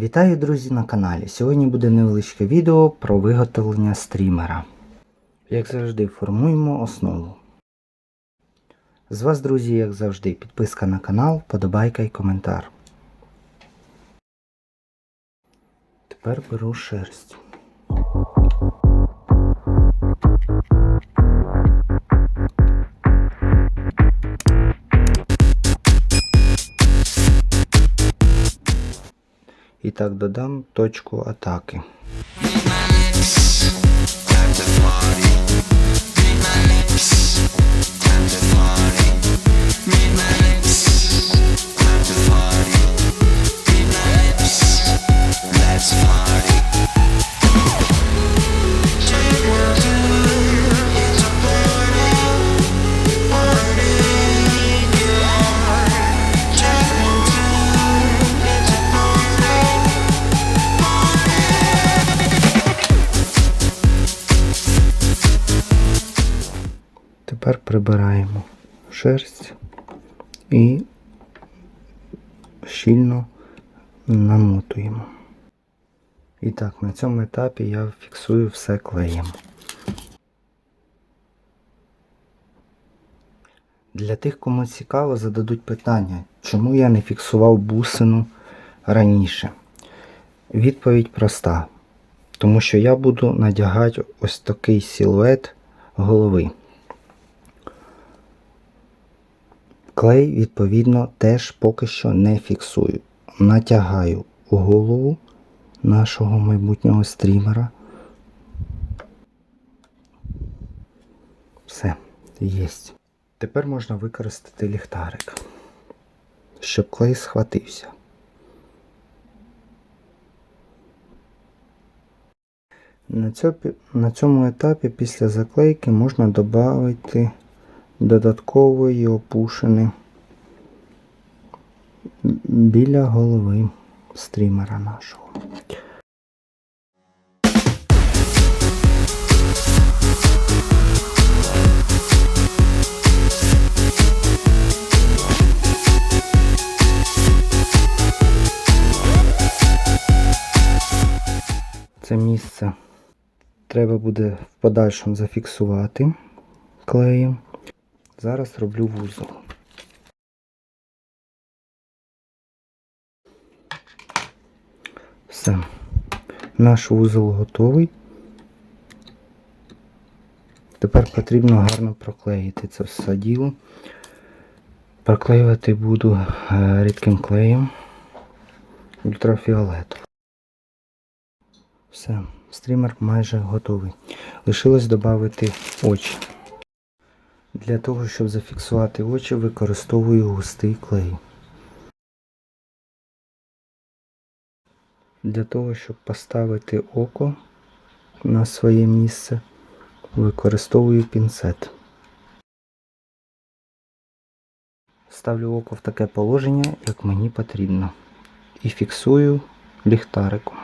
Вітаю, друзі, на каналі. Сьогодні буде невеличке відео про виготовлення стрімера. Як завжди, формуємо основу. З вас, друзі, як завжди, підписка на канал, подобайка і коментар. Тепер беру шерсть. І так додам точку атаки. Тепер прибираємо шерсть і щільно намотуємо. І так, на цьому етапі я фіксую все клеєм. Для тих, кому цікаво, зададуть питання, чому я не фіксував бусину раніше. Відповідь проста. Тому що я буду надягати ось такий силует голови. Клей, відповідно, теж поки що не фіксую. Натягаю голову нашого майбутнього стрімера. Все, єсть. Тепер можна використати ліхтарик, щоб клей схватився. На цьому етапі після заклейки можна додати додаткової опушини біля голови стрімера нашого. Це місце треба буде в подальшому зафіксувати клеєм. Зараз роблю вузол. Все. Наш вузол готовий. Тепер потрібно гарно проклеїти це все діло. Проклеювати буду е, рідким клеєм ультрафіолету. Все, стрімер майже готовий. Лишилось додати очі. Для того, щоб зафіксувати очі, використовую густий клей. Для того, щоб поставити око на своє місце, використовую пінцет. Ставлю око в таке положення, як мені потрібно. І фіксую ліхтариком.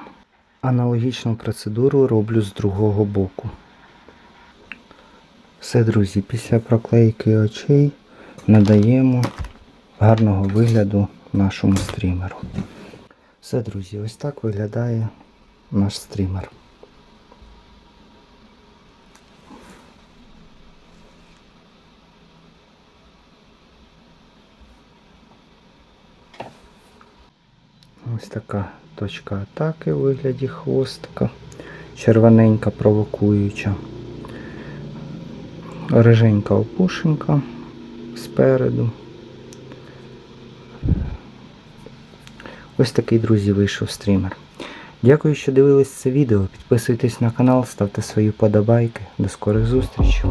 Аналогічну процедуру роблю з другого боку. Все, друзі, після проклейки очей надаємо гарного вигляду нашому стрімеру. Все, друзі, ось так виглядає наш стрімер. Ось така точка атаки у вигляді хвостика, червоненька провокуюча риженька опушенька спереду. Ось такий, друзі, вийшов стрімер. Дякую, що дивились це відео. Підписуйтесь на канал, ставте свої подобайки. До скорих зустрічей.